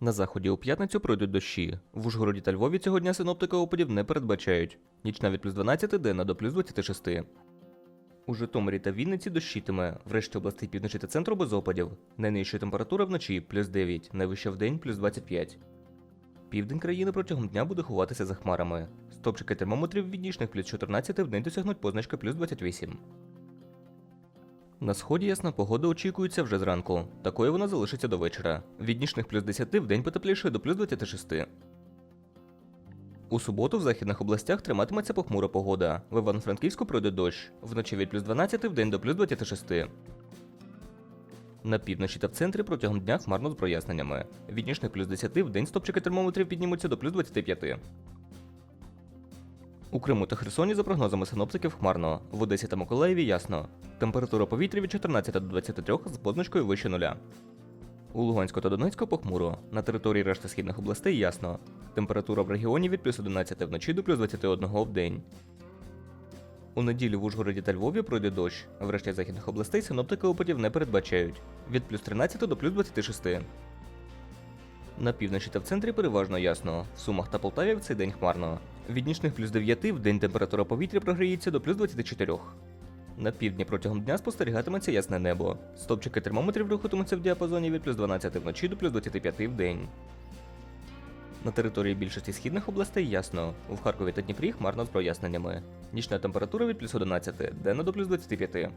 На заході у п'ятницю пройдуть дощі. В Ужгороді та Львові цього дня синоптика опадів не передбачають. Нічна від плюс 12 денна до плюс 26. У Житомирі та Вінниці дощитиме. Врешті областей півночі та центру без опадів. Найнижча температура вночі плюс 9, найвища в день плюс 25. Південь країни протягом дня буде ховатися за хмарами. Стопчики термометрів від нічних плюс 14 в день досягнуть позначки плюс 28. На сході ясна погода очікується вже зранку. Такою вона залишиться до вечора. Від нічних плюс 10 в день потепліше до плюс 26. У суботу в західних областях триматиметься похмура погода. В Івано-Франківську пройде дощ. Вночі від плюс 12 в день до плюс 26. На півночі та в центрі протягом дня хмарно з проясненнями. Від нічних плюс 10 в день стопчики термометрів піднімуться до плюс 25. У Криму та Херсоні, за прогнозами синоптиків, хмарно. В Одесі та Миколаєві ясно. Температура повітря від 14 до 23 з позначкою вище нуля. У Луганську та Донецьку похмуро. На території решти східних областей ясно. Температура в регіоні від плюс 11 вночі до плюс 21 в день. У неділю в Ужгороді та Львові пройде дощ. В решті західних областей синоптики опадів не передбачають. Від плюс 13 до плюс 26. На півночі та в центрі переважно ясно. В Сумах та Полтаві в цей день хмарно. Від нічних плюс 9 в день температура повітря прогріється до плюс 24. На півдні протягом дня спостерігатиметься ясне небо. Стопчики термометрів рухатимуться в діапазоні від плюс 12 вночі до плюс 25 в день. На території більшості східних областей ясно. У Харкові та Дніпрі хмарно з проясненнями. Нічна температура від плюс 11, денна до плюс 25.